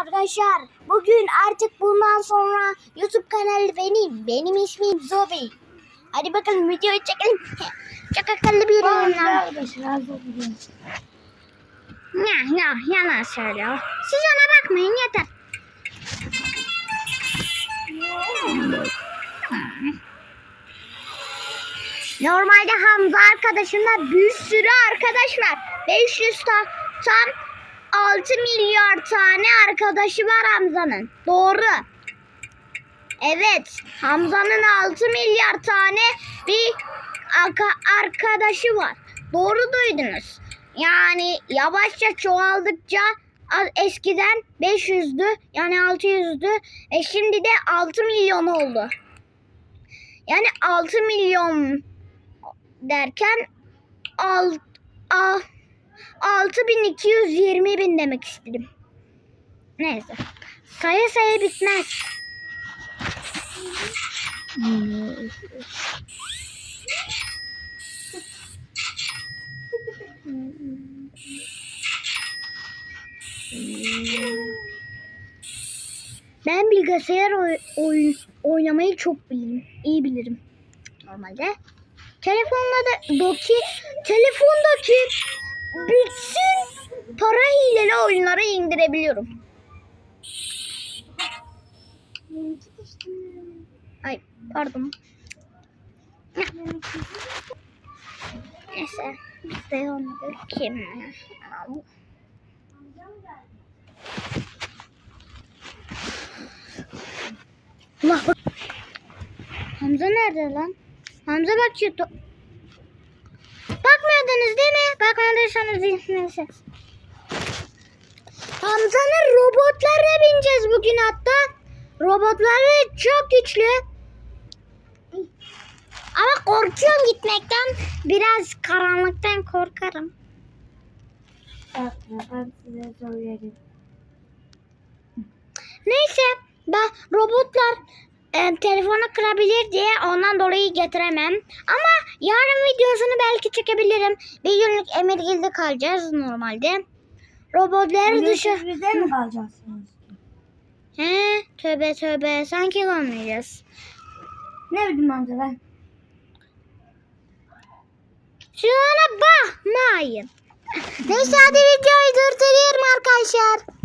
arkadaşlar. Bugün artık bundan sonra YouTube kanalı benim. Benim ismim Zobi. Hadi bakalım videoyu çekelim. Çok akıllı bir bugün. Ya ya yalan söylüyor. Siz ona bakmayın yeter. Normalde Hamza arkadaşımla bir sürü arkadaş var. 500 ta tam 6 milyar tane arkadaşı var Hamza'nın. Doğru. Evet, Hamza'nın 6 milyar tane bir arkadaşı var. Doğru duydunuz. Yani yavaşça çoğaldıkça eskiden 500'dü yani 600'dü e şimdi de 6 milyon oldu. Yani 6 milyon derken al, a, 6220 bin demek istedim. Neyse. Sayı sayı bitmez. Ben bilgisayar oy- oyun oynamayı çok bilirim. iyi bilirim. Normalde. Telefonla da doki telefondaki bütün para hileli oyunları indirebiliyorum. Ay pardon. Neyse. Biz de? Allah bak. Hamza nerede lan? Hamza bakıyordu. Bakmıyordunuz değil mi? Bakmadıysanız neyse. Hamza'nın robotlarına bineceğiz bugün hatta. Robotları çok güçlü. Ama korkuyorum gitmekten. Biraz karanlıktan korkarım. Neyse ben robotlar e, telefonu kırabilir diye ondan dolayı getiremem. Ama yarın videosunu belki çekebilirim. Bir günlük Emirgil'de kalacağız normalde. Robotları dışı... bizde mi kalacaksınız? He, tövbe tövbe sanki kalmayacağız. Ne bileyim amca ben. Şuna bakmayın. Neyse hadi videoyu durduruyorum arkadaşlar.